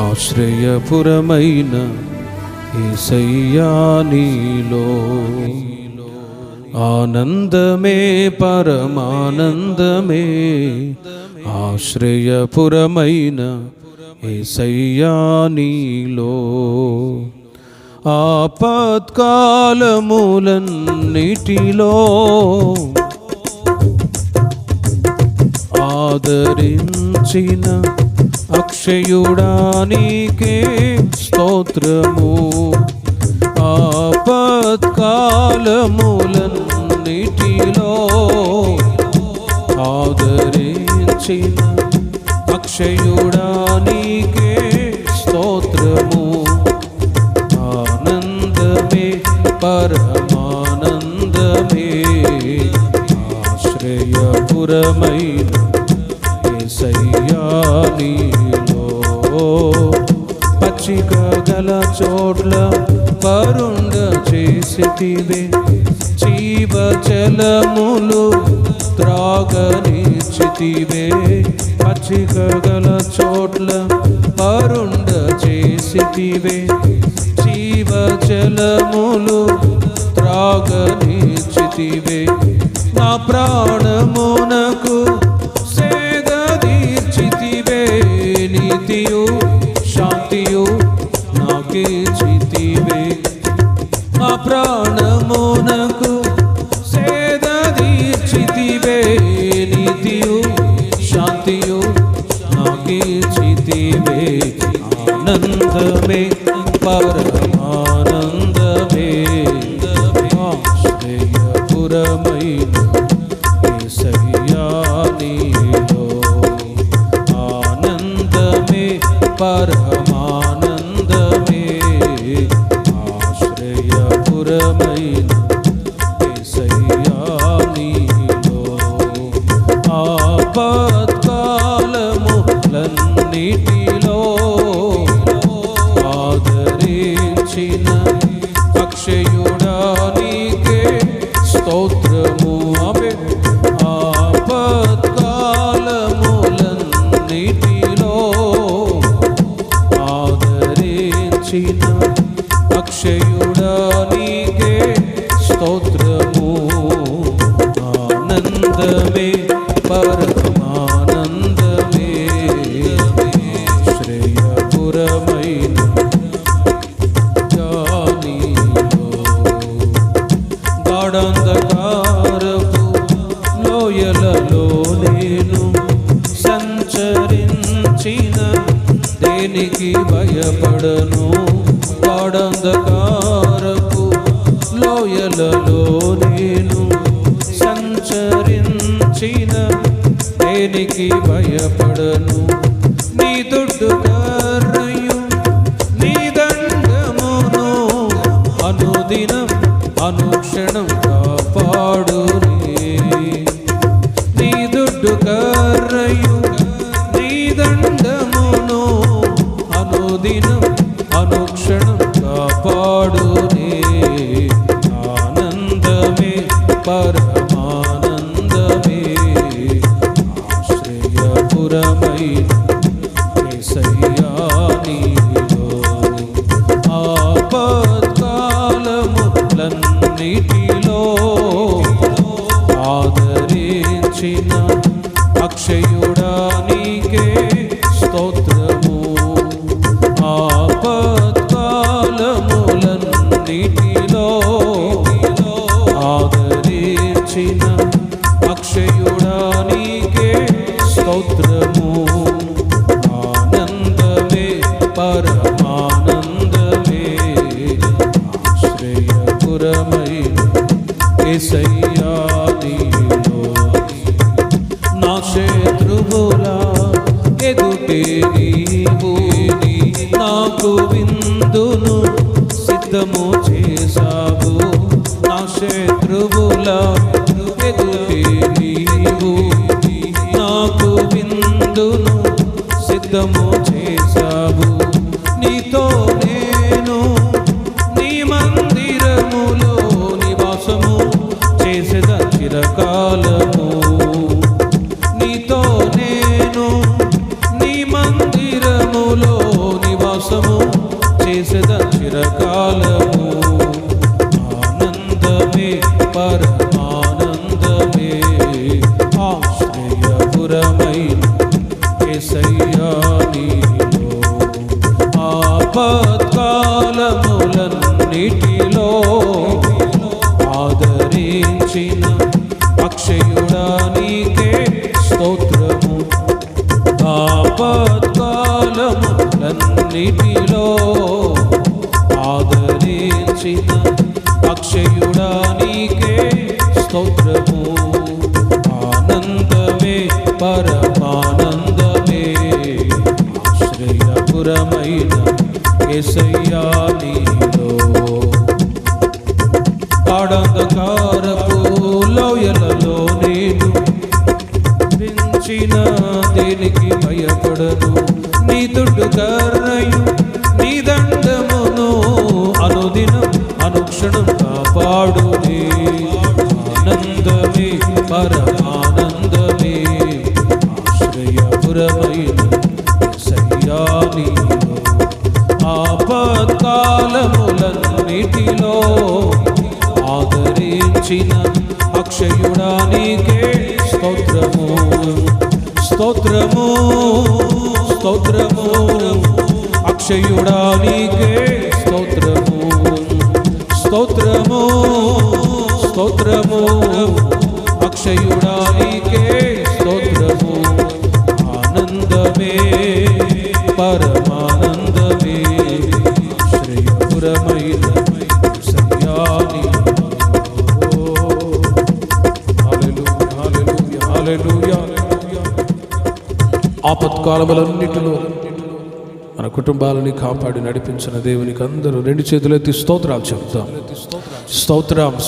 ఆశ్రయపురమైన ఈశయ్యానీలో ఆనందమే పరమానందమే ఆశ్రయపురమైన ఏసయ్యా నీలో. ఆపత్కాలములన్నిటిలో ఆదరించిన అక్షయుడానికే స్తోత్రము. ఆపత్కాలములన్నిటిలో ఆదరించిన అక్షయుడానికే స్తోత్రము. ఆనందమే పరమానందమే ఆశ్రయపురమైన వార్షిక గల చోట్ల పరుండ చేసితివే జీవ జలములు త్రాగనిచ్చితివే పచ్చిక గల చోట్ల పరుండ చేసితివే జీవ జలములు త్రాగనిచ్చితివే నా ప్రాణమున నాకే చితివే నా ప్రాణమునకు సేద తీర్చితివే. నీతియు శాంతియు నాకే చితివే. ఆనందమే పరమానందమే. ఆశ్రయపురమైన ఏసయ్యా ఆనందమే పరమ ఆనందమే శ్రేయపురమైన లోయలలో నేను సంచరించిన. దేనికి భయపడను? గాఢంధకారపు లోయలలో నేను దేనికి భయపడను? నీ దొడ్డు కర్రయు నీ దండమును అనుదినం అను శత్రువులా ఎదుటే నీవు నాకు విందును సిద్ధము చేశావు. నా శత్రువులా ఎదుటే నీవు నాకు విందును సిద్ధము చేశావు. నీతో నేను నీ మందిరములో నివాసము చేసేద చిరకాలము నీలో నివాసము చేసేద చిరకాలము. ఆనందమే పరమానందమే. ఆశ్రయపురమైన ఏసయ్యా నీలో ఆపత్కాలములన్నిటిలో ఆదరించిన అక్షయుడా నీకే స్తోత్రము. ఆనందమే పరమానందమే. ఆశ్రయపురమైన ఎసయ్యా నీలో. కాడంధకారపు లోయలలో నేను పెంచిన దేనికి భయపడను. నీ దుడ్డు కర్రయు అనుక్షణం కాపాడునే ఆనందమే పరమానందమే. ఆశ్రయపురమైన సయ్యాని ఆపత్కాలములన్నిటిలో ఆదరించిన అక్షయుడానికే స్తోత్రము. స్తోత్రము స్తోత్రము. అక్షయుడానికే స్తోత్రము స్తోత్రము. అక్షయుడానికే స్తోత్రము. ఆనందమే పరమానందమే. శ్రేయపురమైన సయ్యాని ఆపత్కాలములన్నిటిలో మన కుటుంబాలని కాపాడి నడిపించిన దేవునికి అందరూ రెండు చేతులెత్తి స్తోత్రాలు చెప్తాం. స్తోత్రం స్తోత్రం